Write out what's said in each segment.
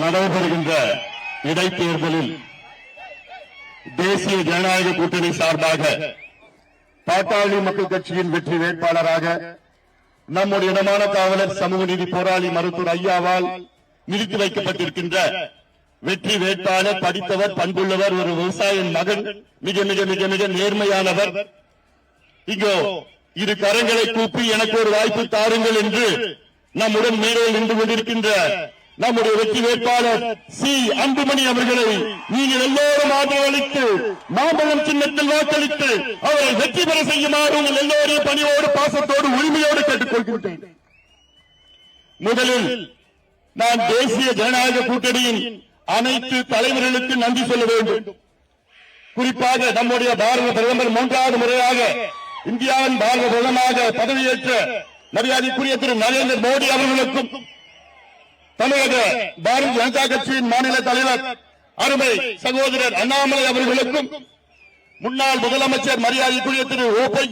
நடைபெறுகின்ற இடைத்தேர்தலில் தேசிய ஜனநாயக கூட்டணி சார்பாக பாட்டாளி மக்கள் கட்சியின் வெற்றி வேட்பாளராக நம்முடைய இடமான காவலர் சமூக நீதி போராளி மருத்துவர் ஐயாவால் நிறுத்தி வைக்கப்பட்டிருக்கின்ற வெற்றி வேட்பாளர் படித்தவர் பண்புள்ளவர் ஒரு விவசாயின் மகன் மிக மிக மிக மிக நேர்மையானவர். இங்கோ இரு கரங்களை கூப்பி எனக்கு ஒரு வாய்ப்பு தாருங்கள் என்று நம்முடன் மேலே நின்று கொண்டிருக்கின்ற நம்முடைய வெற்றி வேட்பாளர் சி. அன்புமணி அவர்களை நீங்கள் எல்லோரும் ஆதரவளித்து மாம்பழம் சின்னத்தில் வாக்களித்து அவரை வெற்றி பெற செய்யுமாறு உங்கள் எல்லோரையும் பணியோடு பாசத்தோடு உரிமையோடு கேட்டுக்கொள்கின்றேன். முதலில் நான் தேசிய ஜனநாயக கூட்டணியின் அனைத்து தலைவர்களுக்கு நன்றி சொல்ல வேண்டும். குறிப்பாக நம்முடைய பாரத பிரதமர் மூன்றாவது முறையாக இந்தியாவின் பாரத பிரதமராக பதவியேற்ற மரியாதைக்குரிய திரு நரேந்திர மோடி அவர்களுக்கும் தமிழக பாரதிய ஜனதா கட்சியின் மாநில தலைவர் அருமை சகோதரர் அண்ணாமலை அவர்களுக்கும் முன்னாள் முதலமைச்சர் மரியாதைக்குரிய திரு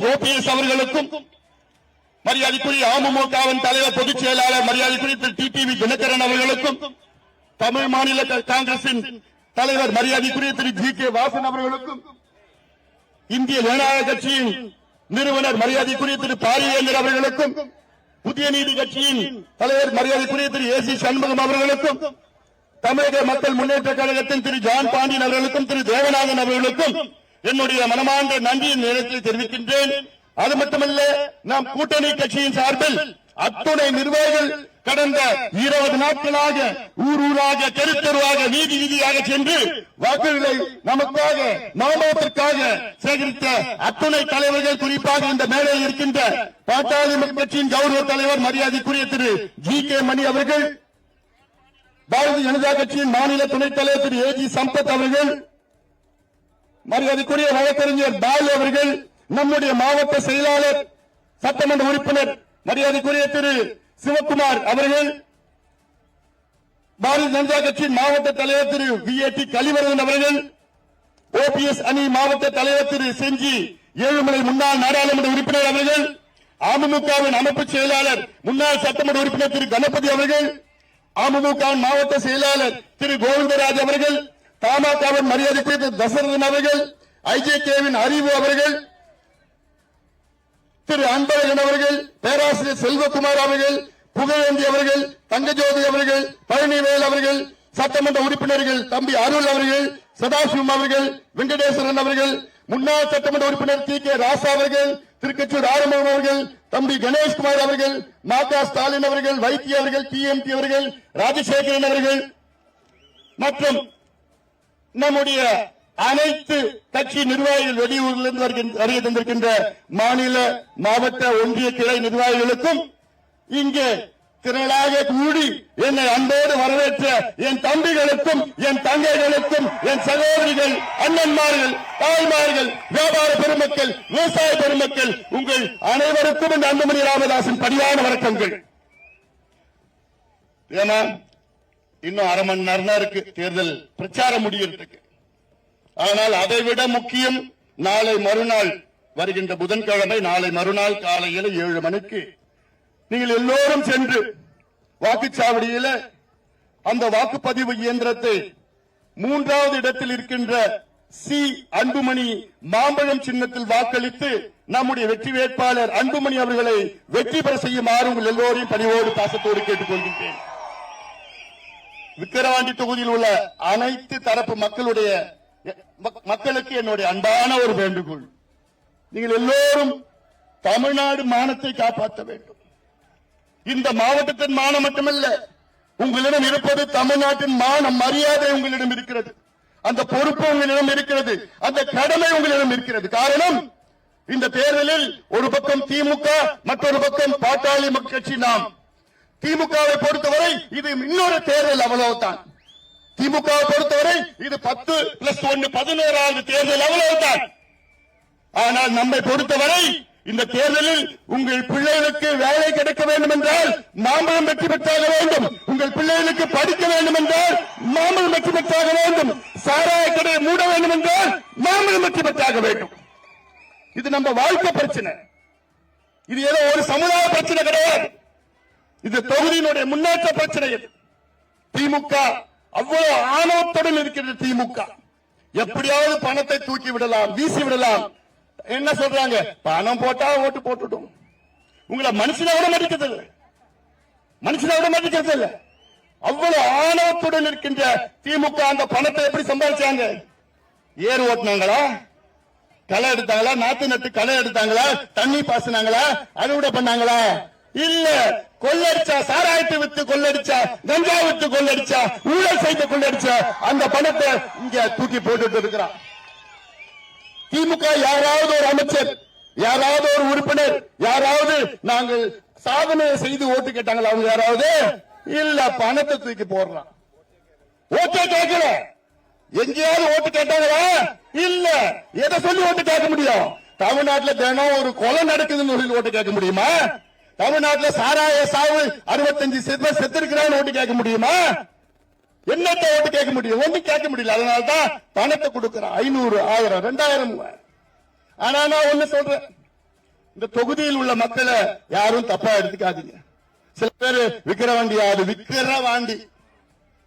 ஓபிஎஸ் அவர்களுக்கும் மரியாதைக்குரிய அமமுகவின் தலைவர் பொதுச் செயலாளர் மரியாதைக்குரிய திரு டிடிவி தினகரன் அவர்களுக்கும் தமிழ் மாநில காங்கிரசின் தலைவர் மரியாதைக்குரிய திரு ஜி கே வாசன் அவர்களுக்கும் இந்திய ஜனநாயக கட்சியின் நிறுவனர் மரியாதைக்குரிய திரு பாரியேந்தர் அவர்களுக்கும் புதிய நீதி கட்சியின் தலைவர் மரியாதைக்குரிய திரு ஏ சி சண்முகம் அவர்களுக்கும் தமிழக மக்கள் முன்னேற்ற கழகத்தின் திரு ஜான் பாண்டியன் அவர்களுக்கும் திரு தேவநாதன் அவர்களுக்கும் என்னுடைய மனமார்ந்த நன்றியின் நேரத்தில் தெரிவிக்கின்றேன். அது மட்டுமல்ல நாம் கூட்டணி கட்சியின் சார்பில் அத்துணை நிர்வாகிகள் கடந்த இருபது நாட்களாக ஊர் ஊராக தெரு தெருவாக வீதி வீதியாக சென்று வாக்குகளை நமக்காக மாநிலத்திற்காக சேகரித்த அத்துணை தலைவர்கள் குறிப்பாக இந்த மேடையில் இருக்கின்ற பாட்டாளி கட்சியின் கௌரவ தலைவர் மரியாதைக்குரிய திரு ஜி கே மணி அவர்கள் பாரதிய ஜனதா கட்சியின் மாநில துணைத் தலைவர் திரு ஏ ஜி சம்பத் அவர்கள் மரியாதைக்குரிய வழக்கறிஞர் பாலு அவர்கள் நம்முடைய மாவட்ட செயலாளர் சட்டமன்ற உறுப்பினர் மரியாதைக்குரிய திரு சிவக்குமார் அவர்கள் பாரதிய ஜனதா கட்சியின் மாவட்ட தலைவர் Thiru V A T Kalivaradhan அவர்கள் ஓபிஎஸ் அணி மாவட்ட தலைவர் திரு செஞ்சி ஏழுமலை முன்னாள் நாடாளுமன்ற உறுப்பினர் அவர்கள் அமமுகவின் அமைப்பு செயலாளர் முன்னாள் சட்டமன்ற உறுப்பினர் திரு கணபதி அவர்கள் அமமுக மாவட்ட செயலாளர் திரு கோவிந்தராஜ் அவர்கள் தமாகவின் மரியாதைக்குரிய திரு தசரதன் அவர்கள் ஐஜேகேவின் அறிவு அவர்கள் திரு அன்பழகன் அவர்கள் பேராசிரியர் செல்வகுமார் அவர்கள் புகழேந்தி அவர்கள் தங்கஜோதி அவர்கள் பழனிவேல் அவர்கள் சட்டமன்ற உறுப்பினர்கள் தம்பி அருள் அவர்கள் சதாசிவம் அவர்கள் வெங்கடேஸ்வரன் அவர்கள் முன்னாள் சட்டமன்ற உறுப்பினர் டி கே ராசா அவர்கள் திருக்கச்சூர் ஆரம்பம் அவர்கள் தம்பி கணேஷ்குமார் அவர்கள் மாதா ஸ்டாலின் அவர்கள் வைத்திய அவர்கள் டிஎம்டி அவர்கள் ராஜசேகரன் அவர்கள். மற்றும் நம்முடைய அனைத்து கட்சி நிர்வாகிகள் வெளியூரிலிருந்து வருகின்ற- வருகை தந்திருக்கின்ற மாநில மாவட்ட ஒன்றிய கிளை நிர்வாகிகளுக்கும் இங்கே திரளாக கூடி என்னை அன்போடு வரவேற்ற என் தம்பிகளுக்கும் என் தங்கைகளுக்கும் என் சகோதரிகள் அண்ணன்மார்கள் தாய்மார்கள் வியாபார பெருமக்கள் விவசாய பெருமக்கள் உங்கள் அனைவருக்கும் இந்த அன்புமணி ராமதாசின் பணியான வணக்கங்கள். ஏன்னா இன்னும் அரை மணி நேரம் இருக்கு. தேர்தல் பிரச்சாரம் முடியறதுக்கு. ஆனால் அதைவிட முக்கியம் நாளை மறுநாள் வருகின்ற புதன்கிழமை நாளை மறுநாள் காலையில் ஏழு மணிக்கு. நீங்கள் எல்லோரும் சென்று வாக்குச்சாவடியில அந்த வாக்குப்பதிவு இயந்திரத்தை மூன்றாவது இடத்தில் இருக்கின்ற சி அன்புமணி மாம்பழம் சின்னத்தில் வாக்களித்து நம்முடைய வெற்றி வேட்பாளர் அன்புமணி அவர்களை வெற்றி பெற செய்யுமாறு உங்கள் எல்லோரையும் பணிவோடு பாசத்தோடு கேட்டுக்கொள்கின்றேன். விக்கிரவாண்டி தொகுதியில் உள்ள அனைத்து தரப்பு மக்களுடைய மக்களுக்கு என்னுடைய அன்பான ஒரு வேண்டுகோள். நீங்கள் எல்லோரும் தமிழ்நாடு மானத்தை காப்பாற்ற வேண்டும். இந்த மாவட்டத்தின் மானம் மட்டுமல்ல உங்களிடம் இருப்பது தமிழ்நாட்டின் மானம் மரியாதை உங்களிடம் இருக்கிறது. அந்த பொறுப்பு உங்களிடம் இருக்கிறது அந்த கடமை உங்களிடம் இருக்கிறது. காரணம் இந்த தேர்தலில் ஒரு பக்கம் திமுக மற்றொரு பக்கம் பாட்டாளி கட்சி நாம். திமுகவை பொறுத்தவரை இது இன்னொரு தேர்தல் அவ்வளவுதான். திமுக பொறுத்தவரை இது பத்து பிளஸ் ஒன்னு பதினோராவது தேர்தல் அவ்வளவுதான் ஆனால் நம்மை பொறுத்தவரை இந்த தேர்தலில் உங்கள் பிள்ளைகளுக்கு வேலை கிடைக்க வேண்டும் என்றால் மாம்பழம் வெற்றி பெற்றாக வேண்டும். உங்கள் பிள்ளைகளுக்கு படிக்க வேண்டும் என்றால் மாம்பழம் வெற்றி பெற்றாக வேண்டும். சாராய கடையை மூட வேண்டும் என்றால் மாம்பழம் வெற்றி பெற்றாக வேண்டும். இது நம்ம வாழ்க்கை பிரச்சனை. இது ஏதோ ஒரு சமுதாய பிரச்சனை கிடையாது. இது தொகுதியினுடைய முன்னேற்ற பிரச்சனை இது. திமுக அவ்வளவு ஆணவத்துடன் இருக்கிற திமுக. எப்படியாவது பணத்தை தூக்கி விடலாம் வீசி விடலாம். என்ன சொல்றாங்க? பணம் போட்டா ஓட்டு போட்டுட்டோம் உங்களை மனுஷனை விட மதிக்கிறது இல்லை. மனுஷனை விட மதிக்கிறது இல்லை. அவ்வளவு ஆணவத்துடன் இருக்கின்ற திமுக அந்த பணத்தை எப்படி சம்பாதிச்சாங்க? ஏர் ஓட்டுனாங்களா? களை எடுத்தாங்களா? நாத்து நட்டு களை எடுத்தாங்களா? தண்ணி பாசினாங்களா? அறுவடை பண்ணாங்களா? இல்ல கொள்ளடிச்சா சாராயத்தை வித்து கொள்ளடிச்சா கஞ்சா வித்து கொள்ளடிச்சா ஊழல் செய்து கொள்ளடிச்சா அந்த பணத்தை இங்க தூக்கி போட்டுட்டு இருக்கிறான். திமுக யாராவது ஒரு அமைச்சர் யாராவது ஒரு உறுப்பினர் யாராவது நாங்கள் சாதனை செய்து ஓட்டு கேட்டாங்களா அவங்க யாராவது? இல்ல பணத்தை தூக்கி போடுறான். ஓட்டே கேட்கல. எங்கேயாவது ஓட்டு கேட்டாங்களா? இல்ல எதை சொல்லி ஓட்டு கேட்க முடியும்? தமிழ்நாட்டுல தினம் ஒரு கொலை நடக்குதுன்னு சொல்லி ஓட்டு கேட்க முடியுமா? தமிழ்நாட்டுல சாராய சாவு அறுபத்தஞ்சு செத்து செத்திருக்கிறான்னு ஓட்டு கேட்க முடியுமா? என்னத்த ஓட்டு கேட்க முடியும்? ஒண்ணு கேட்க முடியல. அதனாலதான் பணத்தை கொடுக்கிறேன் ஐநூறு ஆயிரம் ரெண்டாயிரம் ஆனா நான் ஒண்ணு சொல்றேன். இந்த தொகுதியில் உள்ள மக்களை யாரும் தப்பா எடுத்துக்காதீங்க. சில பேரு விக்கிரவாண்டி யாரு விக்கிரவாண்டி.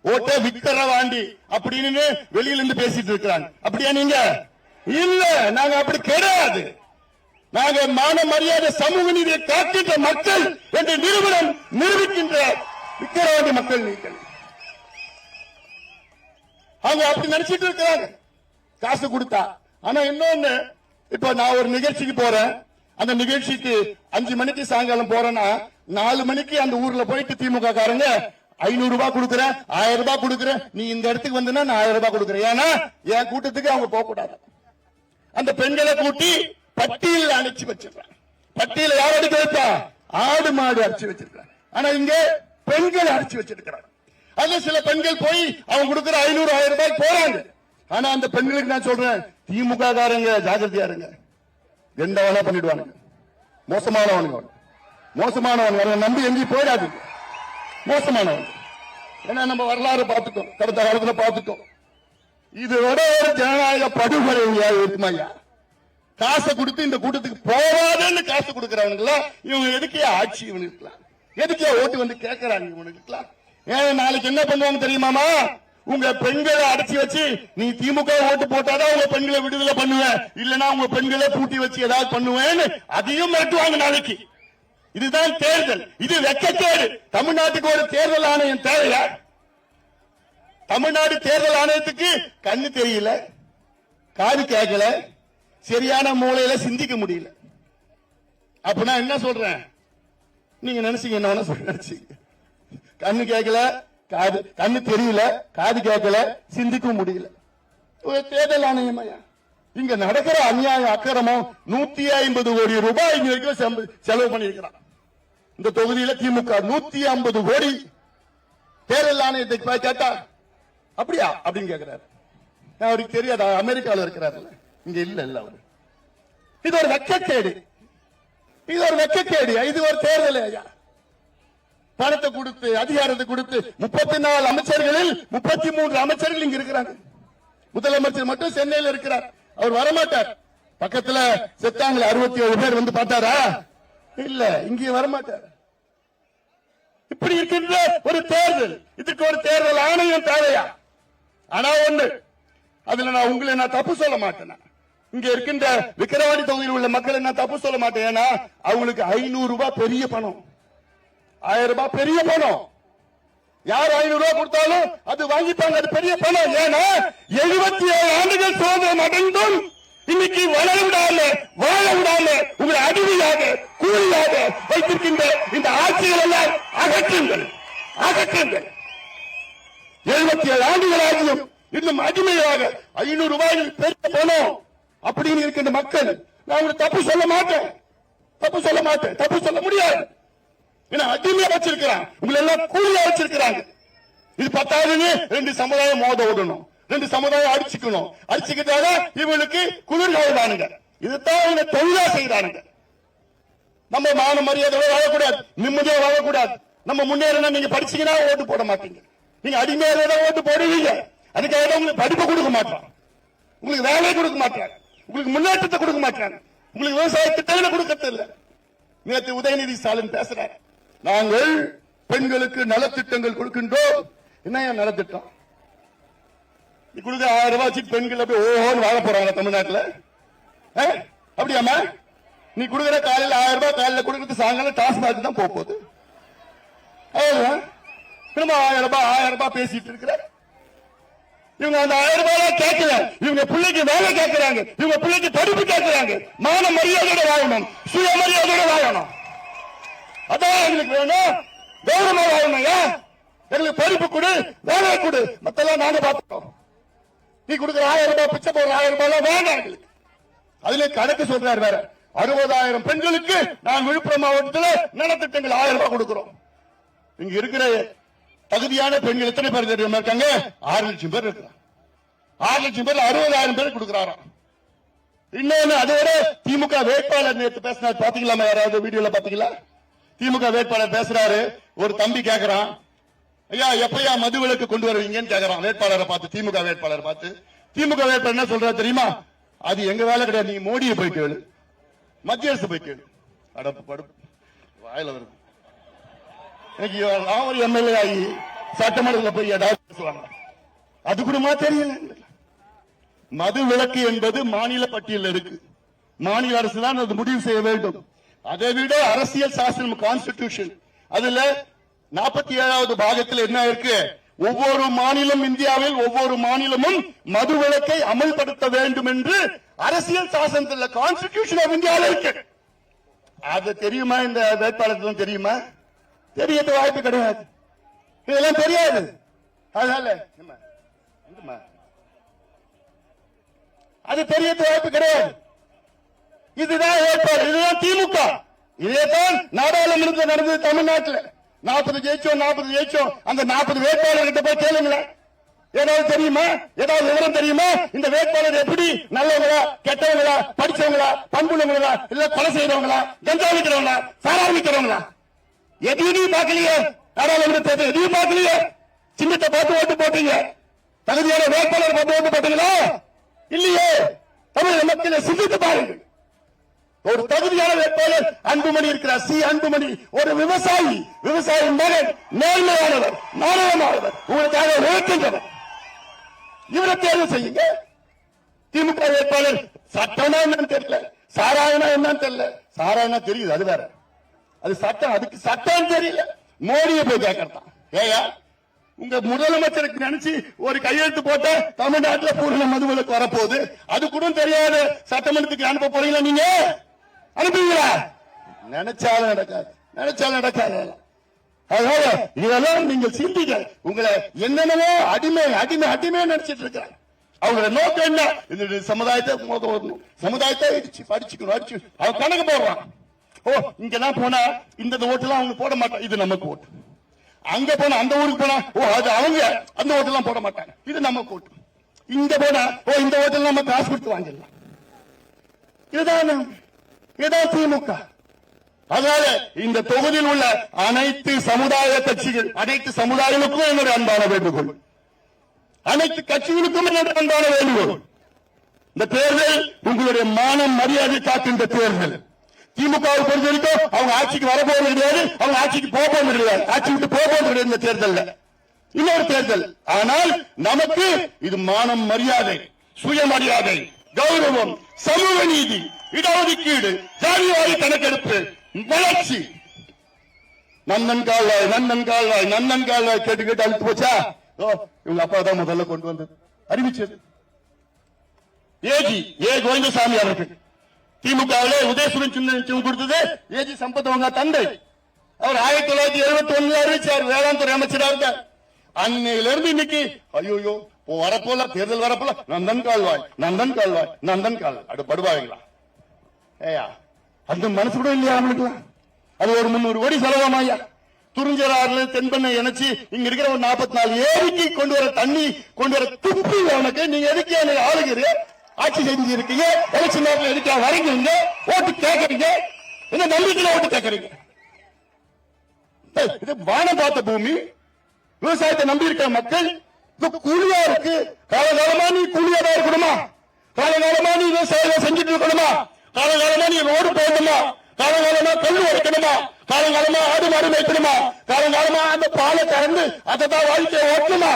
ஓட்டே விக்கிரவாண்டி அப்படின்னு வெளியில இருந்து பேசிட்டு இருக்கிறாங்க. அப்படியா நீங்க? இல்ல நாங்க அப்படி கிடையாது. நாங்க மான மரியாதை சமூக நீதியை காக்கின்ற மக்கள் என்று நிறுவனம் நிரூபிக்கின்ற விக்கிரவாண்டி மக்கள் நீங்கள். அவங்க அப்படி நினைச்சிட்டு இருக்கிறாங்க. காசு கொடுத்தா. ஆனா இன்னொன்னு இப்ப நான் ஒரு நிகழ்ச்சிக்கு போறேன். அந்த நிகழ்ச்சிக்கு அஞ்சு மணிக்கு சாயங்காலம் போறேன்னா நாலு மணிக்கு அந்த ஊர்ல போயிட்டு திமுக காரங்க ஐநூறு ரூபாய் கொடுக்குறேன் ஆயிரம் ரூபாய் கொடுக்குறேன். நீ இந்த இடத்துக்கு வந்தனா நான் ஆயிரம் ரூபாய் கொடுக்குறேன். ஏன்னா என் கூட்டத்துக்கு அவங்க போக கூடாது அந்த பெண்களை கூட்டி பட்டியல் அணைச்சு வச்சிருக்காங்க பட்டியல யார் அடிக்க வைப்பா? ஆடு மாடு அடிச்சு வச்சிருக்காங்க ஆனா இங்க பெண்கள் அடிச்சு வச்சிருக்கிறாங்க அதுல சில பெண்கள் போய் அவங்க கொடுக்கிற ஐநூறு ஆயிரம் ரூபாய் போறாங்க. ஆனா அந்த பெண்களுக்கு நான் சொல்றேன் திமுக காரங்க ஜாகிரதையா இருங்க எந்த வேலை பண்ணிடுவானுங்க. மோசமானவனுங்க மோசமானவனுங்க. அவனை நம்பி எங்கேயும் போயிடாது மோசமானவன் ஏன்னா நம்ம வரலாறு பார்த்துட்டோம் கடந்த காலத்துல பார்த்துட்டோம் இதோட ஒரு ஜனநாயக படுகொலை இருக்குமா ஐயா? காசை கொடுத்து இந்த கூட்டத்துக்கு போவாதன்னு காசு கொடுக்கறவனுங்களா? இவங்க எதுக்கே ஆட்சி இவனுக்குலாம் எதுக்கே ஓட்டு வந்து கேட்கறாங்க இவனுக்குலாம் ஏன் நாளைக்கு என்ன பண்ணுவாங்க தெரியுமாமா? உங்க பெண்களை அடைச்சி வச்சு நீ திமுக ஓட்டு போட்டாதான் உங்க பெண்களை விடுதலை பண்ணுவேன். இல்லனா உங்க பெண்களை பூட்டி வச்சு ஏதாவது பண்ணுவேன்னு அதையும் மிரட்டுவாங்க நாளைக்கு. இதுதான் தேர்தல். இது வெக்கத்தேடு. தமிழ்நாட்டுக்கு ஒரு தேர்தல் ஆணையம் தேவையா? தமிழ்நாடு தேர்தல் ஆணையத்துக்கு கண்ணு தெரியல காது கேட்கல சரியான மூளையில சிந்திக்க முடியல. அப்ப நான் என்ன சொல்றேன்? நீங்க நினைச்சீங்க என்ன சொல்ல நினைச்சீங்க. கண்ணு கேட்கல காது கண்ணு தெரியல காது கேட்கல சிந்திக்க முடியல. ஒரு தேர்தல் ஆணையம்? ஐயா. இங்க நடக்கிற அநியாயம் அக்கிரமம் நூத்தி ஐம்பது கோடி ரூபாய் இங்க வரைக்கும் செலவு பண்ணியிருக்கிறான். இந்த தொகுதியில திமுக நூத்தி ஐம்பது கோடி. தேர்தல் ஆணையத்தை கேட்டா அப்படியா? அப்படின்னு கேட்கிறாரு அவருக்கு தெரியாதா? அமெரிக்கால இருக்கிறாரு இங்க இல்ல இல்ல. அவரு இது ஒரு வெக்கக்கேடு. இது ஒரு வெக்கக்கேடு. இது ஒரு தேர்தல். ஐயா பணத்தை கொடுத்து அதிகாரத்தை கொடுத்து முப்பத்தி நாலு அமைச்சர்களில் முப்பத்தி மூன்று அமைச்சர்கள் இங்க இருக்கிறாங்க. முதலமைச்சர் மட்டும் சென்னையில் இருக்கிறார். அவர் வரமாட்டார். பக்கத்துல செத்தாங்களே அறுபத்தி ஏழு பேர் வந்து பார்த்தாரா? இல்ல இங்கேயும் வரமாட்டார். இப்படி இருக்கின்ற ஒரு தேர்தல். இதுக்கு ஒரு தேர்தல் ஆணையம் தேவையா? ஆனா ஒண்ணு. அதுல நான் உங்களை நான் தப்பு சொல்ல மாட்டேன்? இங்க இருக்கின்ற விக்கிரவாடி தொகுதியில் உள்ள மக்கள் என்ன தப்பு சொல்ல மாட்டேன்? ஏன்னா அவங்களுக்கு ஐநூறு ரூபாய் பெரிய பணம். ஆயிரம் ரூபாய் பெரிய பணம். யார் ஐநூறு ரூபாய் கொடுத்தாலும் அது வாங்கிப்பாங்க அது பெரிய பணம். ஏன்னா எழுபத்தி ஏழு ஆண்டுகள் சோதனை அடைந்தும் இன்னைக்கு வளர விடாம வாழ விடாம உங்களை அடிமையாக கூலியாக வைத்திருக்கின்ற இந்த ஆட்சிகள் எல்லாம் அகற்றுங்கள். அகற்றுங்கள். எழுபத்தி ஏழு ஆண்டுகளாகியும் இன்னும் அடிமையாக ஐநூறு ரூபாய் பெரிய பணம். அப்படின்னு இருக்கின்ற மக்கள் நான் உங்களுக்கு தப்பு சொல்ல மாட்டேன். தப்பு சொல்ல மாட்டேன். தப்பு சொல்ல முடியாது. ஏன்னா அடிமையா வச்சிருக்கிறான். உங்களை எல்லாம் கூலியா வச்சிருக்கிறாங்க. இது பத்தாதுன்னு ரெண்டு சமுதாயம் மோத விடணும். ரெண்டு சமுதாயம் அடிச்சுக்கணும். அடிச்சுக்கிட்டாதான் இவங்களுக்கு குளிர்காயிடானுங்க இதுதான் இவங்க தொழிலா செய்யறானுங்க நம்ம மான மரியாதையோட வாழக்கூடாது. நிம்மதியா வாழக்கூடாது. நம்ம முன்னேறினா நீங்க படிச்சீங்கன்னா ஓட்டு போட மாட்டீங்க. நீங்க அடிமையாக தான் ஓட்டு போடுவீங்க. அதுக்காக உங்களுக்கு படிப்பு கொடுக்க மாட்டான் உங்களுக்கு வேலையை கொடுக்க மாட்டாங்க உங்களுக்கு முன்னேற்றத்தை கொடுக்க மாட்டாங்க உங்களுக்கு விவசாய திட்டங்களை கொடுக்கறது இல்ல. நேற்று உதயநிதி ஸ்டாலின் பேசுறாரு. நாங்கள் பெண்களுக்கு நலத்திட்டங்கள் கொடுக்கின்றோம். என்ன நலத்திட்டம்? நீ ஆயிரம் ரூபாய் வச்சு பெண்கள் அப்படியே ஓஹோன்னு வாழ போறாங்க தமிழ்நாட்டுல. ஆ? அப்படியாம்மா? நீ கொடுக்குற காலையில் ஆயிரம் ரூபாய் காலையில் கொடுக்கறது சாயங்காலம் டாஸ்மாக் தான் போக போகுது. திரும்ப ஆயிரம் ரூபாய் ஆயிரம் ரூபாய் பேசிட்டு இருக்கிற? இவங்க அந்த ஆயிரம் ரூபாய் கேட்கல. இவங்க பிள்ளைக்கு வேலை கேட்கறாங்க. இவங்க பிள்ளைக்கு படிப்பு கேட்கறாங்க. மான மரியாதையோட வாழணும். சுய மரியாதையோட வாழணும். அதான் எங்களுக்கு வேணும். கௌரவமா வாழணும் ஏன் எங்களுக்கு படிப்பு கொடு வேலையை கொடு. மத்தெல்லாம் நாங்க பார்த்துட்டோம் நீ கொடுக்குற ஆயிரம் ரூபாய் பிச்சை போடுற ஆயிரம் ரூபாய் எல்லாம் வேண்டாம் எங்களுக்கு. அதுல கணக்கு சொல்றாரு வேற. அறுபதாயிரம் பெண்களுக்கு நான் விழுப்புரம் மாவட்டத்தில் நலத்திட்டங்கள் ஆயிரம் ரூபாய் கொடுக்கிறோம். இங்க இருக்கிற தகுதியான பெண்கள் எத்தனை பேர் தெரியுமா இருக்காங்க? ஆறு லட்சம் பேர் இருக்கிறாங்க. ஆறு லட்சம் பேர் அறுபதாயிரம் பேர் கொடுக்கிறாராம் இன்னொன்னு அதோட திமுக வேட்பாளர் நேற்று பேசினார். பாத்தீங்களா யாராவது வீடியோல பாத்தீங்களா? திமுக வேட்பாளர் பேசுறாரு. ஒரு தம்பி கேக்குறான். ஐயா எப்பயா மது விலக்கு கொண்டு வருவீங்கன்னு கேக்குறான். வேட்பாளரை பார்த்து திமுக வேட்பாளரை பார்த்து. திமுக வேட்பாளர் என்ன சொல்றாரு தெரியுமா? அது எங்க வேலை கிடையாது. நீ மோடியை போய் கேளு. மத்திய அரசு போய் கேளு. அடப்பு படுப்பு. வாயில வருது. இன்னைக்கு நான் ஒரு எம்எல்ஏ ஆகி சட்டமன்றத்தில் போய் ஏதாவது பேசுவாங்க. அது கூடமா தெரியல. மது விலக்கு என்பது மாநில பட்டியலில் இருக்கு. மாநில அரசு தான் அது முடிவு செய்ய வேண்டும். அதை விட அரசியல் சாசனம் கான்ஸ்டிடியூஷன் அதுல நாற்பத்தி ஏழாவது பாகத்தில் என்ன இருக்கு? ஒவ்வொரு மாநிலம் இந்தியாவில் ஒவ்வொரு மாநிலமும் மது விலக்கை அமல்படுத்த வேண்டும் என்று அரசியல் சாசனத்தில் கான்ஸ்டிடியூஷன் ஆஃப் இந்தியாவில் இருக்கு. அது தெரியுமா இந்த வேட்பாளர் தெரியுமா? தெரியறது வாய்ப்பு கிடையாது. இதெல்லாம் தெரியாது. அதனால. அது தெரியறது வாய்ப்பு கிடையாது. இதுதான் ஏற்பாடு. இதுதான் திமுக. இதேதான் நாடாளுமன்றத்தில் நடந்தது தமிழ்நாட்டில். நாற்பது ஜெயிச்சோம் நாற்பது ஜெயிச்சோம். அந்த நாற்பது வேட்பாளர்கிட்ட போய் கேளுங்களேன். ஏதாவது தெரியுமா? ஏதாவது விவரம் தெரியுமா? இந்த வேட்பாளர் எப்படி நல்லவங்களா கெட்டவங்களா படிச்சவங்களா பண்புள்ளவங்களா இல்ல கொலை செய்யறவங்களா கஞ்சா விற்கிறவங்களா சாரா விற்கிறவங்களா எதையும் பார்க்கலையே? நாடாளுமன்ற தேர்தல். எதையும் பார்க்கலையே? சின்னத்தை பார்த்து ஓட்டு போட்டீங்க. தகுதியான வேட்பாளர் பார்த்து ஓட்டு போட்டீங்களா? இல்லையே. தமிழக மக்களை சிந்தித்து பாருங்கள். ஒரு தகுதியான வேட்பாளர் அன்புமணி இருக்கிறார். சி. அன்புமணி ஒரு விவசாயி. விவசாயி மகன் நேர்மையானவர் நாணயமானவர் உங்களுக்காக உழைக்கின்றவர் இவரை தேர்வு செய்யுங்க. திமுக வேட்பாளர் சட்டம்னா என்னன்னு தெரியல. சாராயனா என்னன்னு தெரியல. சாராயனா தெரியுது அது வேற. அது சட்டம் அதுக்கு சட்டம் தெரியல. மோடியை போய் கேட்கறதான் ஏயா உங்க முதலமைச்சருக்கு நினைச்சு ஒரு கையெழுத்து போட்ட தமிழ்நாட்டுல பூர்ண மதுவிலக்கு வரப்போகுது. அது கூட தெரியாது சட்டமன்றத்துக்கு அனுப்ப போறீங்களா நீங்க? அனுப்புவீங்களா? நினைச்சாலும் நடக்காது. நினைச்சாலும் நடக்காது. அதனால இதெல்லாம் நீங்கள் சிந்திக்க உங்களை என்னென்னவோ அடிமை அடிமை அடிமை நினைச்சிட்டு இருக்கிறாங்க. அவங்களோட நோக்கம் என்ன? இந்த சமுதாயத்தை மோத வரணும் சமுதாயத்தை இடிச்சு படிச்சுக்கணும் அடிச்சு அவன் கணக்கு போடுறான். ஓ இங்கதான் போனா? இந்த ஓட்டுலாம் அவங்க போட மாட்டாங்க இது நமக்கு ஓட்டு அங்க போனா அந்த ஊருக்கு போனா ஓ அது அவங்க அந்த ஓட்டெல்லாம் போட மாட்டாங்க. இது நமக்கு ஓட்டு இங்க போனா ஓ இந்த ஓட்டெல்லாம் நம்ம காசு கொடுத்து வாங்கிடலாம். இதுதான்? இதுதான் திமுக. அதனால இந்த தொகுதியில் உள்ள அனைத்து சமுதாய கட்சிகள் அனைத்து சமுதாயங்களுக்கும் என்னுடைய அன்பான வேண்டுகோள். அனைத்து கட்சிகளுக்கும் என்னுடைய அன்பான வேண்டுகோள். இந்த தேர்தல் உங்களுடைய மானம் மரியாதை காக்கின்ற தேர்தல். திமுகவை பொறுத்த வரைக்கும் அவங்க ஆட்சிக்கு வரப்போவது கிடையாது அவங்க ஆட்சிக்கு போக போறது கிடையாது. ஆட்சி விட்டு போக போறது கிடையாது இந்த தேர்தல்ல. இன்னொரு தேர்தல். ஆனால் நமக்கு இது மானம் மரியாதை சுயமரியாதை கௌரவம் சமூக நீதி இடஒதுக்கீடு ஜாதிவாரி கணக்கெடுப்பு வளர்ச்சி. நன்னன் கால்வாய் நன்னன் கால்வாய் நன்னன் கால்வாய் கேட்டு கேட்டு அழுத்து போச்சா? ஓ இவங்க அப்பா தான் முதல்ல கொண்டு வந்தது. அறிவிச்சது. ஏஜி ஏ. கோவிந்தசாமி அவர்கள். திமுகவிலே உதயசுரன் சின்ன கொடுத்தது ஏஜி சம்பத் அவங்க தந்தை. அவர் ஆயிரத்தி தொள்ளாயிரத்தி எழுபத்தி ஒண்ணுல அறிவிச்சார் வேளாண் துறை அமைச்சராக இருந்தார். அன்னையிலிருந்து இன்னைக்கு ஐயோ வரப்போல தேர்தல் வரப்போல நந்தன் கால்வாய் நந்தன் கால்வாய் நந்தன் கால் அது படுவாங்களா ஏயா அந்த மனசு கூட இல்லையா அவங்களுக்குலாம் அது ஒரு முன்னூறு கோடி செலவாமா ஐயா? துறிஞ்சலாறுல தென்பண்ணை இணைச்சு இங்க இருக்கிற ஒரு நாற்பத்தி நாலு ஏரிக்கு கொண்டு வர தண்ணி கொண்டு வர துப்பு உனக்கு நீங்க எதுக்கு என்னை ஆளுகிறீங்க? ஆட்சி செஞ்சு இருக்கீங்க எலெக்ஷன் நேரத்தில் எதுக்கு வரீங்க ஓட்டு கேட்கறீங்க? என்ன நம்பிக்கையில ஓட்டு கேட்கறீங்க? இது வானம் பார்த்த பூமி. விவசாயத்தை நம்பி இருக்கிற மக்கள் இப்ப கூலியா இருக்கு. காலகாலமா நீ கூலியா தான் இருக்கணுமா? காலகாலமா நீ விவசாயம் செஞ்சுட்டு இருக்கணுமா? காலகாலமா நீ ரோடு போடணுமா? காலகாலமா கல் உடைக்கணுமா? காலகாலமா ஆடு மாடு மேய்க்கணுமா? காலகாலமா அந்த பாலை கறந்து அதை தான் வாழ்க்கையை ஓட்டணுமா?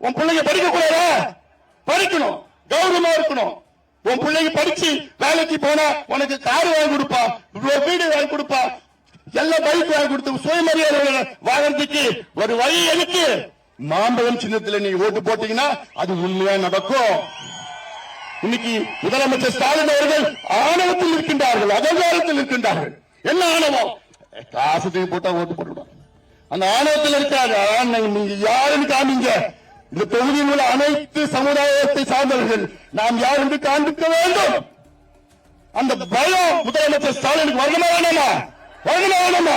உன் பிள்ளைங்க படிக்க கூடாதா படிக்கணும். கௌரவமா இருக்கணும். உன் பிள்ளைங்க படிச்சு வேலைக்கு போனா உனக்கு கார் வாங்கி கொடுப்பா ஒரு வீடு வாங்கி கொடுப்பா. எல்லா பைக் வாங்கி கொடுத்து சுயமரியாதை வாழறதுக்கு ஒரு வழி எதுக்கு? மாம்பழம் சின்னத்துல நீ ஓட்டு போட்டீங்கன்னா அது உண்மையா நடக்கும். இன்னைக்கு முதலமைச்சர் ஸ்டாலின் அவர்கள் ஆணவத்தில் இருக்கின்றார்கள் அதிகாரத்தில் இருக்கின்றார்கள். என்ன ஆணவம்? காசு தூக்கி போட்டா ஓட்டு போட்டுடுவாங்க. அந்த ஆணவத்தில் இருக்காங்க நீங்க யாருன்னு காமிங்க. இந்த தொகுதியில் உள்ள அனைத்து சமுதாயத்தை சார்ந்தவர்கள் நாம் யார் என்று காண்பிக்க வேண்டும். அந்த பயம் முதலமைச்சர் ஸ்டாலினுக்கு வரணுமா வேணாமா வரணுமா வேணாமா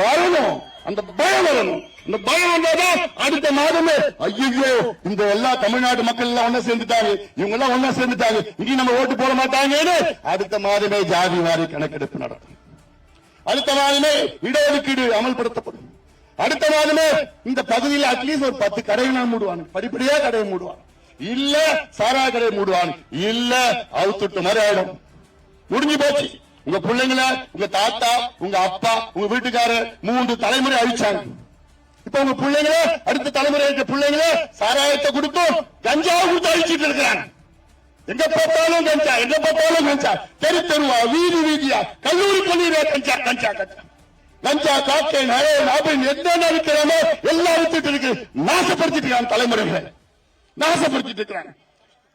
வரணும். அந்த பயம் வரணும். இந்த பயம் வந்தாதான் அடுத்த மாதமே ஐயோ இந்த எல்லா தமிழ்நாடு மக்கள் எல்லாம் ஒண்ணா சேர்ந்துட்டாங்க. இவங்க எல்லாம் ஒண்ணா சேர்ந்துட்டாங்க. இனி நம்ம ஓட்டு போட மாட்டாங்கன்னு அடுத்த மாதமே ஜாதி வாரி கணக்கெடுப்பு நடக்கும். அடுத்த மாதமே இடஒதுக்கீடு அமல்படுத்தப்படும். அடுத்த மாதமே இந்த பகுதியில் அட்லீஸ்ட் ஒரு பத்து கடைகள் மூடுவாங்க படிப்படியா கடையை மூடுவாங்க இல்ல சாரா கடையை மூடுவாங்க இல்ல அவுத்துட்டு மாதிரி ஆயிடும். முடிஞ்சு போச்சு. உங்க பிள்ளைங்கள உங்க தாத்தா உங்க அப்பா உங்க வீட்டுக்காரர் மூன்று தலைமுறை அழிச்சாங்க. இப்ப உங்க பிள்ளைங்கள அடுத்த தலைமுறை இருக்க பிள்ளைங்கள சாராயத்தை கொடுத்தும் கஞ்சாவை கொடுத்து அழிச்சிட்டு இருக்கிறாங்க. எங்க பார்த்தாலும் கஞ்சா எங்க பார்த்தாலும் கஞ்சா. தெரு தெருவா வீதி வீதியா கல்லூரி பள்ளியில கஞ்சா கஞ்சா கஞ்சா. கஞ்சா காக்கை நகை அப்படின்னு என்னென்ன இருக்கிறாமோ எல்லாம் வித்துட்டு இருக்கு. நாசப்படுத்திட்டு இருக்காங்க தலைமுறைகளை. நாசப்படுத்திட்டு இருக்கிறாங்க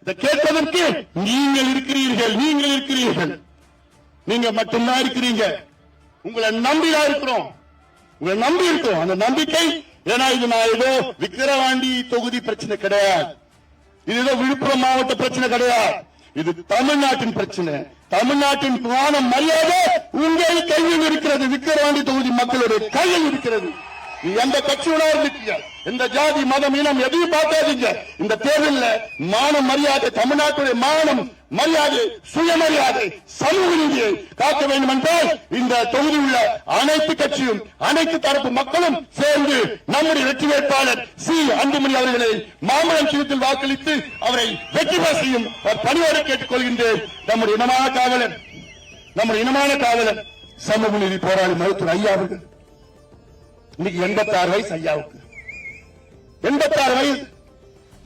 இதை கேட்பதற்கு நீங்கள் இருக்கிறீர்கள் நீங்கள் இருக்கிறீர்கள். நீங்க மட்டும்தான் இருக்கிறீங்க. உங்களை நம்பிதான் இருக்கிறோம். உங்களை நம்பி இருக்கிறோம் அந்த நம்பிக்கை ஏன்னா இது நான் ஏதோ விக்கிரவாண்டி தொகுதி பிரச்சனை கிடையாது. இது ஏதோ விழுப்புரம் மாவட்ட பிரச்சனை கிடையாது. இது தமிழ்நாட்டின் பிரச்சனை. தமிழ்நாட்டின் புராண மரியாதை உங்கள் கையில் இருக்கிறது. விக்கிரவாண்டி தொகுதி மக்களுடைய கையில் இருக்கிறது. நீ எந்த கட்சியோட இருக்கீங்க? எந்த ஜாதி மதம் இனம் எதையும் பார்க்காதீங்க. இந்த தேர்தலில் மான மரியாதை தமிழ்நாட்டுடைய மானம் மரியாதை சுயமரியாதை சமூக நீதியை காக்க வேண்டும் என்றால் இந்த தொகுதி உள்ள அனைத்து கட்சியும் அனைத்து தரப்பு மக்களும் சேர்ந்து நம்முடைய வெற்றி வேட்பாளர் சி. அன்புமணி அவர்களை மாமலம் சின்னத்தில் வாக்களித்து அவரை வெற்றி பெற செய்யும் பணியோடு கேட்டுக் கொள்கின்றேன். நம்முடைய இனமான காவலர் நம்முடைய இனமான காவலர் சமூக நீதி போராளி மருத்துவர் ஐயா அவர்கள். இன்னைக்கு எண்பத்தாறு வயசு ஐயாவுக்கு. எண்பத்தாறு வயசு.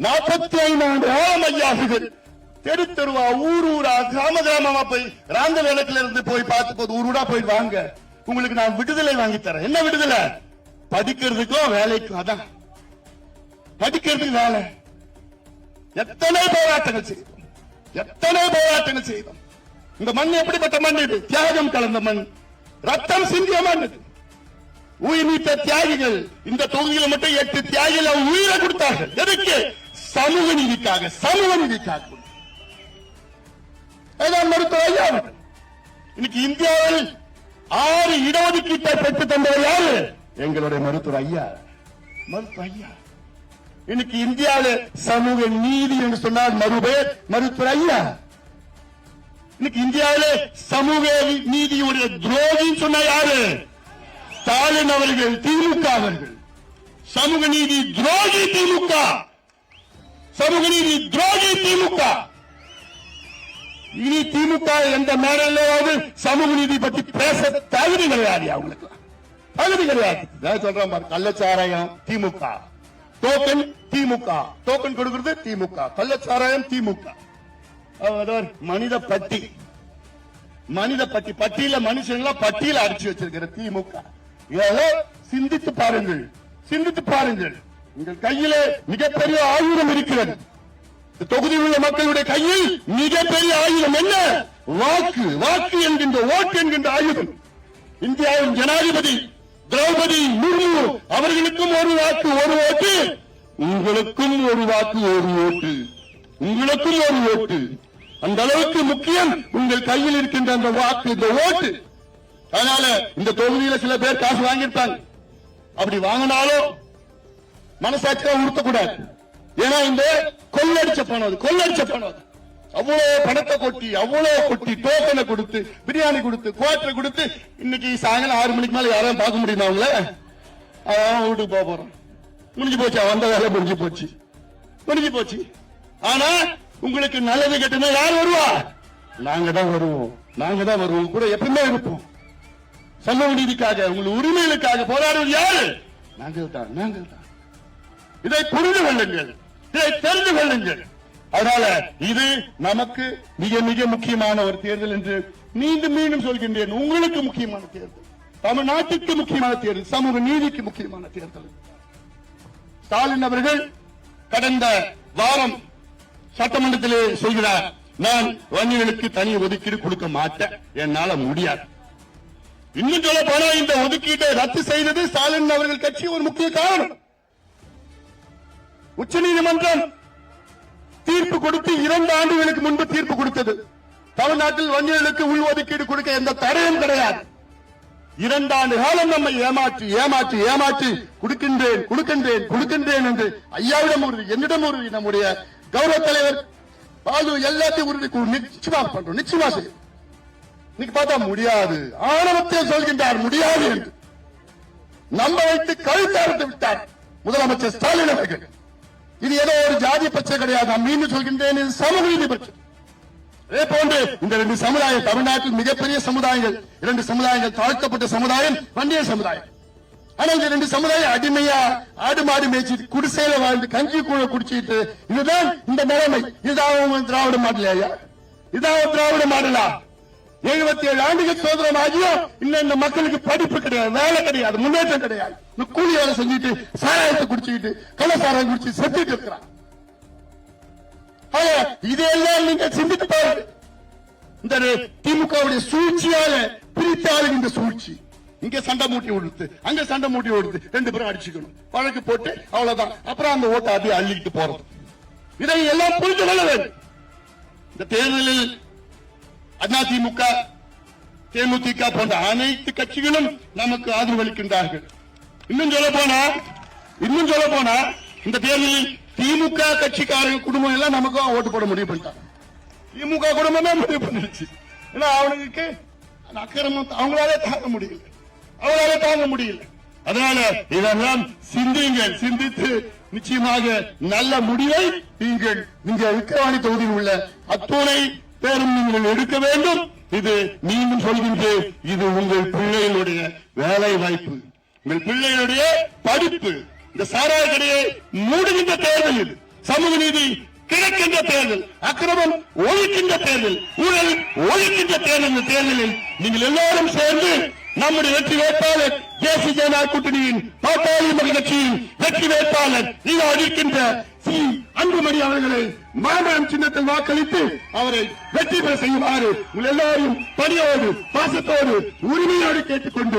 நாற்பத்தி ஐந்து ஆண்டு காலம் ஐயா அவர்கள். தெரு தெருவா ஊர் ஊரா கிராம கிராமமா போய் ராந்த வேலத்துல இருந்து போய் பார்த்து போது ஊர் ஊரா போய் வாங்க. உங்களுக்கு நான் விடுதலை வாங்கி தரேன். என்ன விடுதலை? படிக்கிறதுக்கும் வேலைக்கும் அதான். படிக்கிறதுக்கு வேலை. எத்தனை போராட்டங்கள் செய்தோம். எத்தனை போராட்டங்கள் செய்தோம். இந்த மண் எப்படிப்பட்ட மண் இது? தியாகம் கலந்த மண். ரத்தம் சிந்திய மண் இது. உயிர் நீத்த தியாகிகள் இந்த தொகுதியில மட்டும் எட்டு தியாகிகள் அவங்க உயிரை கொடுத்தார்கள். எதுக்கு? சமூக நீதிக்காக சமூக நீதிக்காக. அதான் மருத்துவ ஐயா இன்னைக்கு இந்தியாவில் ஆறு இடஒதுக்கீட்டை பெற்று தந்தவர் யாரு? எங்களுடைய மருத்துவர் ஐயா. மருத்துவ ஐயா. இன்னைக்கு இந்தியாவில் சமூக நீதி என்று சொன்னால் மறுபேர் மருத்துவர் ஐயா. இன்னைக்கு இந்தியாவிலே சமூக நீதியுடைய துரோகின்னு சொன்ன யாரு? ஸ்டாலின் அவர்கள் திமுக அவர்கள். சமூக நீதி துரோகி திமுக. சமூக நீதி துரோகி திமுக. இனி திமுக எந்த மேடையிலாவது சமூக நீதி பத்தி பேச தகுதி கிடையாது அவங்களுக்கு. தகுதி கிடையாது. சொல்றேன் பாரு, கள்ளச்சாராயம் திமுக. டோக்கன் திமுக. டோக்கன் கொடுக்கிறது திமுக. கள்ளச்சாராயம் திமுக. மனித பட்டி. மனித பட்டி பட்டியல மனுஷங்களா பட்டியல அடிச்சு வச்சிருக்கிற திமுக. ஏதோ சிந்தித்து பாருங்கள் சிந்தித்து பாருங்கள். உங்கள் கையிலே மிகப்பெரிய ஆயுதம் இருக்கிறது. தொகுதியில் உள்ள மக்களுடைய கையில் மிகப்பெரிய ஆயுதம் என்ன? வாக்கு வாக்கு என்கின்ற ஓட்டு என்கின்ற ஆயுதம். இந்தியாவின் ஜனாதிபதி திரௌபதி முர்மு அவர்களுக்கும் ஒரு வாக்கு ஒரு ஓட்டு. உங்களுக்கும் ஒரு வாக்கு ஒரு ஓட்டு. உங்களுக்கும் ஒரு ஓட்டு. அந்த அளவுக்கு முக்கியம் உங்கள் கையில் இருக்கின்ற அந்த வாக்கு இந்த ஓட்டு. அதனால இந்த தொகுதியில சில பேர் காசு வாங்கியிருப்பாங்க. அப்படி வாங்கினாலும் மனசாட்சியா உறுத்தக்கூடாது. ஏன்னா இந்த கொள்ளடிச்ச பணம் அது கொள்ளடிச்ச பணம் அது. அவ்வளவு பணத்தை கொட்டி அவ்வளவு கொட்டி டோக்கனை கொடுத்து பிரியாணி கொடுத்து குவாட்டர் கொடுத்து இன்னைக்கு சாயங்காலம் ஆறு மணிக்கு மேல யாரும் பார்க்க முடியுமா அவங்கள? அவன் வீட்டுக்கு போக போறோம். முடிஞ்சு போச்சு வந்த வேலை முடிஞ்சு போச்சு. முடிஞ்சு போச்சு. ஆனா உங்களுக்கு நல்லது கெட்டனா யார் வருவா? நாங்க தான் வருவோம். நாங்க தான் வருவோம். கூட எப்பவுமே இருப்போம். சமூக நீதிக்காக உங்கள் உரிமைகளுக்காக போராடுவது யாரு? நாங்கள் தான் நாங்கள் தான். இதை புரிந்து கொள்ளுங்கள். இதை தெரிந்து கொள்ளுங்கள். அதனால இது நமக்கு மிக மிக முக்கியமான ஒரு தேர்தல் என்று மீண்டும் மீண்டும் சொல்கின்றேன். உங்களுக்கு முக்கியமான தேர்தல். தமிழ்நாட்டுக்கு முக்கியமான தேர்தல். சமூக நீதிக்கு முக்கியமான தேர்தல். ஸ்டாலின் அவர்கள் கடந்த வாரம் சட்டமன்றத்திலே சொல்கிறார் நான் வன்னியர்களுக்கு தனி ஒதுக்கீடு கொடுக்க மாட்டேன். என்னால முடியாது. இன்னும் சொல்ல போனா இந்த ஒதுக்கீட்டை ரத்து செய்தது ஸ்டாலின் அவர்கள் கட்சி ஒரு முக்கிய காரணம். உச்சநீதிமன்றம் தீர்ப்பு கொடுத்து இரண்டு ஆண்டுகளுக்கு முன்பு தீர்ப்பு கொடுத்தது. தமிழ்நாட்டில் வங்கிகளுக்கு உள் ஒதுக்கீடு கொடுக்க எந்த தடையும் கிடையாது. இரண்டு ஆண்டு காலம் நம்மை ஏமாற்றி ஏமாற்றி ஏமாற்றி கொடுக்கின்றேன் கொடுக்கின்றேன் கொடுக்கின்றேன் என்று ஐயாவிடம் உறுதி என்னிடம் உறுதி நம்முடைய கௌரவ தலைவர் பாலு எல்லாத்தையும் உறுதி நிச்சயமா பண்றோம் நிச்சயமா செய்யும் இன்னைக்கு பார்த்தா முடியாது. ஆணவத்தை சொல்கின்றார் முடியாது என்று. நம்ப வைத்து கழுத்தார்த்து விட்டார் முதலமைச்சர் ஸ்டாலின் அவர்கள். இது ஏதோ ஒரு ஜாதி பிரச்சனை கிடையாது. நான் மீண்டும் சொல்கின்றேன் இது சமூக நீதி பிரச்சனை. அதே போன்று இந்த ரெண்டு சமுதாயம் தமிழ்நாட்டில் மிகப்பெரிய சமுதாயங்கள் இரண்டு சமுதாயங்கள் தாழ்த்தப்பட்ட சமுதாயம் வண்டிய சமுதாயம். ஆனா இந்த ரெண்டு சமுதாயம் அடிமையா ஆடு மாடு மேய்ச்சிட்டு குடிசையில வாழ்ந்து கஞ்சி கூட குடிச்சிட்டு இதுதான் இந்த நிலைமை. இதுதான் திராவிட மாடலையா இதான் திராவிட மாடலா? எழுபத்தி ஏழு ஆண்டுகள் சுதந்திரம் ஆகியும் இன்னும் இந்த மக்களுக்கு படிப்பு கிடையாது வேலை கிடையாது முன்னேற்றம் கிடையாது. இந்த கூலி வேலை செஞ்சுட்டு சாராயத்தை குடிச்சுக்கிட்டு கள்ள சாராயம் குடிச்சு செத்துட்டு இருக்கிறான் இதையெல்லாம் நீங்க சிந்தித்து பாருங்க இந்த திமுகவுடைய சூழ்ச்சியால பிரித்து இந்த சூழ்ச்சி. இங்க சண்டை மூட்டி விடுத்து அங்க சண்டை மூட்டி விடுத்து ரெண்டு பேரும் அடிச்சுக்கணும். வழக்கு போட்டு அவ்வளவுதான். அப்புறம் அந்த ஓட்டை அப்படியே அள்ளிக்கிட்டு போறது. இதை எல்லாம் புரிந்து கொள்ள வேண்டும். இந்த தேர்தலில் அதிமுக தேமுதிக போன்ற அனைத்து கட்சிகளும் நமக்கு ஆதரவு அளிக்கின்றார்கள். இன்னும் சொல்ல போனா இன்னும் சொல்ல போனா இந்த தேர்தலில் திமுக கட்சிக்காரங்க குடும்பம் எல்லாம் நமக்கு ஓட்டு போட முடிவு பண்ணிட்டாங்க. திமுக குடும்பமே முடிவு பண்ணிடுச்சு. ஏன்னா அவனுக்கு அந்த அக்கிரமம் அவங்களாலே தாங்க முடியல. அவங்களால தாங்க முடியல. அதனால இதெல்லாம் சிந்திங்க சிந்தித்து நிச்சயமாக நல்ல முடிவை நீங்கள் இங்க விக்கிரவாணி தொகுதியில் உள்ள அத்துணை பேரும் நீங்கள் எடுக்க வேண்டும். இது மீண்டும் சொல்கின்றேன். இது உங்கள் பிள்ளைகளுடைய வேலை வாய்ப்பு உங்கள் பிள்ளைகளுடைய படிப்பு. இந்த சாராய கடையை மூடுகின்ற தேர்தல் இது. சமூக நீதி கிடைக்கின்ற தேர்தல். அக்கிரமம் ஒழிக்கின்ற தேர்தல். ஊழல் ஒழிக்கின்ற தேர்தல். இந்த தேர்தலில் நீங்கள் எல்லாரும் சேர்ந்து நம்முடைய வெற்றி வேட்பாளர் தேசிய ஜனநாயக கூட்டணியின் பாட்டாளி மக்கள் கட்சியின் வெற்றி வேட்பாளர் இது அறிவிக்கின்ற சி. அன்புமணி அவர்களை மாம்பழம் சின்னத்தில் வாக்களித்து அவரை வெற்றி பெற செய்யுமாறு உங்கள் எல்லாரையும் பணியோடு பாசத்தோடு உரிமையோடு கேட்டுக்கொண்டு